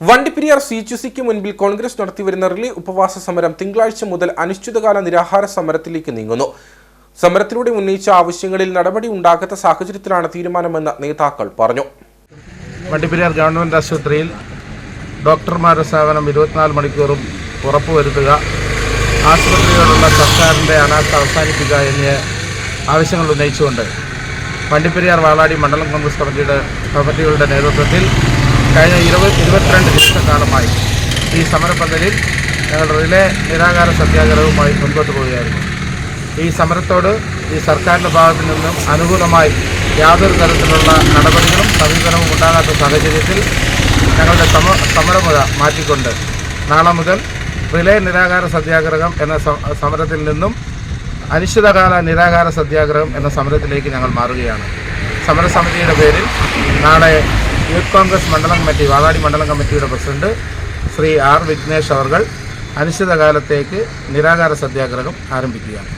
Vandiperiyar C H സിക്ക് മുൻപിൽ കോൺഗ്രസ് നടത്തിവരുന്ന റിലേ ഉപവാസ സമരം തിങ്കളാഴ്ച മുതൽ അനിശ്ചിതകാല നിരാഹാര സമരത്തിലേക്ക് നീങ്ങുന്നു. സമരത്തിലൂടെ ഉന്നയിച്ച ആവശ്യങ്ങളിൽ നടപടി ഉണ്ടാകാത്ത സാഹചര്യത്തിലാണ് തീരുമാനമെന്ന് നേതാക്കൾ പറഞ്ഞു. വണ്ടിപ്പെരിയാർ ഗവൺമെന്റ് ആശുപത്രിയിൽ ഡോക്ടർമാരുടെ സേവനം ഇരുപത്തിനാല് മണിക്കൂറും ഉറപ്പുവരുത്തുക ആശുപത്രിയോടുള്ള സർക്കാരിന്റെ അനാസ്ഥ അവസാനിപ്പിക്കുക എന്നീ ആവശ്യങ്ങൾ ഉന്നയിച്ചുകൊണ്ട് വണ്ടിപ്പെരിയാർ വാളാടി മണ്ഡലം കോൺഗ്രസ് കമ്മിറ്റിയുടെ കമ്മിറ്റികളുടെ നേതൃത്വത്തിൽ കഴിഞ്ഞ ഇരുപത് ഇരുപത്തിരണ്ട് ദിവസക്കാലമായി ഈ സമരപ്പന്തലിൽ ഞങ്ങൾ റിലേ നിരാകാര സത്യാഗ്രഹവുമായി മുൻപോട്ട് പോവുകയായിരുന്നു. ഈ സമരത്തോട് ഈ സർക്കാരിന്റെ ഭാഗത്തു നിന്നും അനുകൂലമായി യാതൊരു തരത്തിലുള്ള നടപടികളും സമീപനവും ഉണ്ടാകാത്ത സാഹചര്യത്തിൽ ഞങ്ങളുടെ സമ സമരമുറ മാറ്റിക്കൊണ്ട് നാളെ മുതൽ റിലേ നിരാകാര സത്യാഗ്രഹം എന്ന സമരത്തിൽ നിന്നും അനിശ്ചിതകാല നിരാകാര സത്യാഗ്രഹം എന്ന സമരത്തിലേക്ക് ഞങ്ങൾ മാറുകയാണ്. സമരസമിതിയുടെ പേരിൽ നാളെ യൂത്ത് കോൺഗ്രസ് മണ്ഡലം കമ്മിറ്റി വാതാടി മണ്ഡലം കമ്മിറ്റിയുടെ പ്രസിഡന്റ് ശ്രീ ആർ വിഘ്നേഷ് അവർ അനിശ്ചിതകാലത്തേക്ക് നിരാകാര സത്യാഗ്രഹം ആരംഭിക്കുകയാണ്.